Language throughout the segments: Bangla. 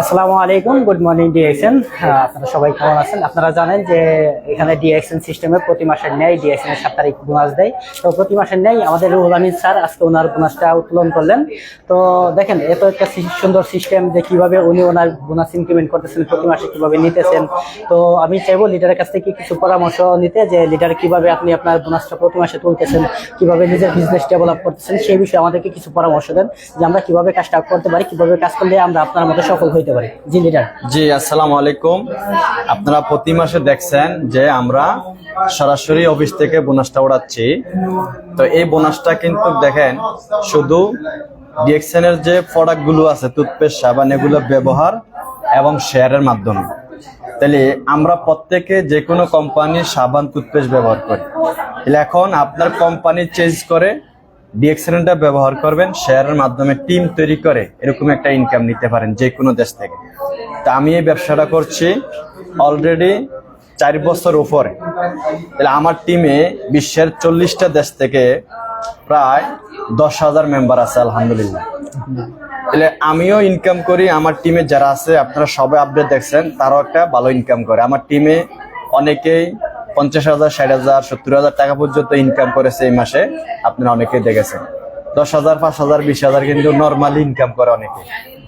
আসসালামু আলাইকুম, গুড মর্নিং ডিএক্সএন আপনারা সবাই কেমন আছেন? আপনারা জানেন যে এখানে ডিএক্সএন সিস্টেমে প্রতি মাসের ন্যায় ডিএক্সএন এর সাত তারিখ বোনাস দেয়। তো প্রতি মাসের ন্যায় আমাদের রুহুল আমিন স্যার আজকে ওনার বোনাসটা উত্তোলন করলেন। তো দেখেন, এত একটা সুন্দর সিস্টেম যে কীভাবে উনি ওনার বোনাস ইনক্রিমেন্ট করতেছেন, প্রতি মাসে কীভাবে নিতেছেন। তো আমি চাইব লিডারের কাছ থেকে কিছু পরামর্শ নিতে যে লিডার কীভাবে আপনি আপনার বোনাসটা প্রতি মাসে তুলতেছেন, কীভাবে নিজের বিজনেস ডেভেলপ করতেছেন, সেই বিষয়ে আমাদেরকে কিছু পরামর্শ দেন যে আমরা কীভাবে কাজটা করতে পারি, কীভাবে কাজ করলে আমরা আপনার মতো সফল হইতে পারি। জি, লিডার। জি, আসসালামু আলাইকুম। আপনারা প্রতি মাসে দেখছেন যে আমরা সরাসরি অফিস থেকে বোনাসটা উড়াচ্ছি তো এই বোনাসটা কিন্তু দেখেন, শুধু ডিএক্সএন এর যে প্রোডাক্টগুলো আছে টুথপেস্ট সাবান, এগুলো ব্যবহার এবং শেয়ারের মাধ্যমে। তাহলে আমরা প্রত্যেকে যে কোনো কোম্পানির সাবান টুথপেস্ট ব্যবহার করি। এখন আপনার কোম্পানি চেঞ্জ করে ডিএক্সেলটা ব্যবহার করবেন, শেয়ারের মাধ্যমে টিম তৈরি করে এরকম একটা ইনকাম নিতে পারেন যে কোনো দেশ থেকে। তা আমি এই ব্যবসাটা করছি অলরেডি চার বছর উপরে। তাহলে আমার টিমে বিশ্বের চল্লিশটা দেশ থেকে প্রায় দশ হাজার মেম্বার আছে, আলহামদুলিল্লাহ। তাহলে আমিও ইনকাম করি, আমার টিমে যারা আছে, আপনারা সবাই আপডেট দেখছেন, তারাও একটা ভালো ইনকাম করে। আমার টিমে অনেকেই পঞ্চাশ হাজার, ষাট হাজার, সত্তর হাজার টাকা পর্যন্ত ইনকাম করেছে এই মাসে। আপনারা অনেকেই দেখেছেন। দশ হাজার, পাঁচ হাজার, বিশ হাজার কিন্তু নর্মালি ইনকাম করে অনেকে।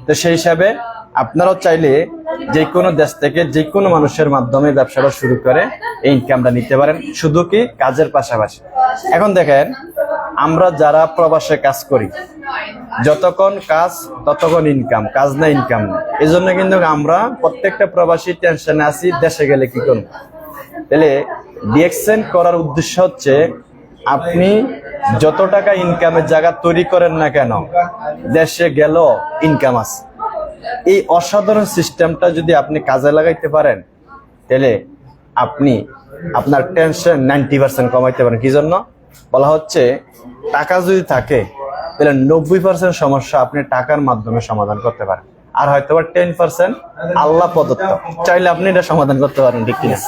তো সেই হিসাবে আপনারাও চাইলে যে কোনো দেশ থেকে যে কোনো মানুষের মাধ্যমে ব্যবসাটা শুরু করে এই ইনকামটা নিতে পারেন। শুধু কি কাজের পাশাপাশি। এখন দেখেন, আমরা যারা প্রবাসে কাজ করি, যতক্ষণ কাজ, ততক্ষণ ইনকাম কাজ না ইনকাম না এই জন্য কিন্তু আমরা প্রত্যেকটা প্রবাসী টেনশনে আছি, দেশে গেলে কি করব? তাহলে ডিএক্সেন করার উদ্দেশ্য হচ্ছে আপনি যত টাকা ইনকামের জায়গা তৈরি করেন না কেন, দেশে গেল ইনকাম আছে। এই অসাধারণ সিস্টেমটা যদি আপনি কাজে লাগাইতে পারেন, তাহলে আপনি আপনার টেনশন নাইনটি পার্সেন্ট কমাইতে পারেন। কি জন্য? বলা হচ্ছে টাকা যদি থাকে, তাহলে নব্বই পার্সেন্ট সমস্যা আপনি টাকার মাধ্যমে সমাধান করতে পারেন। আর হয়তো বা টেন পার্সেন্ট আল্লাহ প্রদত্ত। চাইলে আপনি এটা সমাধান করতে পারেন ঠিক কিনা?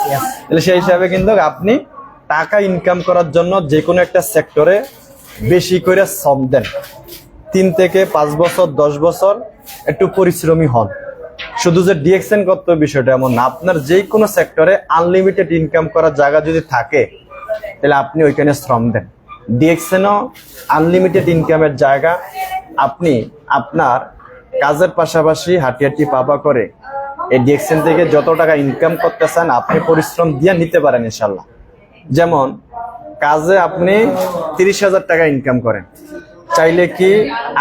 তাহলে সেই হিসাবে কিন্তু আপনি টাকা ইনকাম করার জন্য যে কোনো একটা সেক্টরে বেশি করে শ্রম দেন। তিন থেকে পাঁচ বছর দশ বছর একটু পরিশ্রমী হন। শুধু যে ডিএক্সএন করতে বিষয়টা এমন না আপনার যে কোনো সেক্টরে আনলিমিটেড ইনকাম করার জায়গা যদি থাকে তাহলে আপনি ওইখানে শ্রম দেন। ডিএক্সএনও আনলিমিটেড ইনকামের জায়গা। আপনি আপনার কাজের পাশাপাশি হাঁটি হাঁটি পাবা করে এই ডিএক্সএন থেকে যত টাকা ইনকাম করতে চান আপনি পরিশ্রম দিয়ে নিতে পারেন ইনশাল্লাহ যেমন, কাজে আপনি তিরিশ হাজার টাকা ইনকাম করেন। চাইলে কি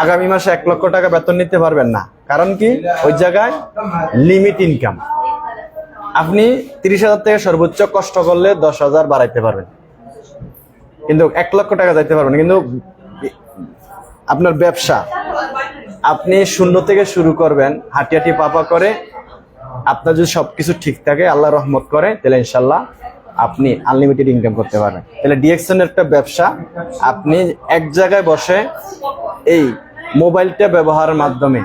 আগামী মাসে এক লক্ষ টাকা বেতন নিতে পারবেন না? কারণ কি? ওই জায়গায় লিমিট ইনকাম আপনি তিরিশ হাজার থেকে সর্বোচ্চ কষ্ট করলে দশ হাজার বাড়াইতে পারবেন। কিন্তু এক লক্ষ টাকা যাইতে পারবেন কিন্তু আপনার ব্যবসা আপনি শূন্য থেকে শুরু করবেন হাঁটি হাঁটি পাপা করে, আপনার যদি সবকিছু ঠিক থাকে, আল্লাহ রহমত করে, তাহলে ইনশাল্লাহ আপনি আনলিমিটেড ইনকাম করতে পারবেন। তাহলে ডিএক্সএন একটা ব্যবসা, আপনি এক জায়গায় বসে এই মোবাইলটা ব্যবহারের মাধ্যমে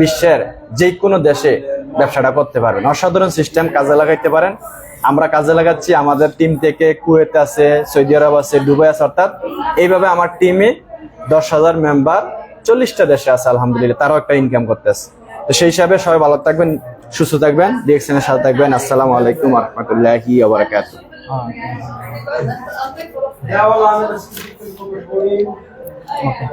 বিশ্বের যে কোনো দেশে ব্যবসাটা করতে পারবেন। অসাধারণ সিস্টেম কাজে লাগাইতে পারেন। আমরা কাজে লাগাচ্ছি, আমাদের টিম থেকে কুয়েত আছে, সৌদি আরব আছে, দুবাই আছে, অর্থাৎ এইভাবে আমার টিমে দশ হাজার মেম্বার চল্লিশটা দেশে আছে, আলহামদুলিল্লাহ। তারাও একটা ইনকাম করতেছে। তো সেই হিসাবে সবাই ভালো থাকবেন, সুস্থ থাকবেন। দেখছেন সাথে থাকবেন। আসসালামু আলাইকুম রহমতুল্লাহি ওবরাকাতুহ। ওকে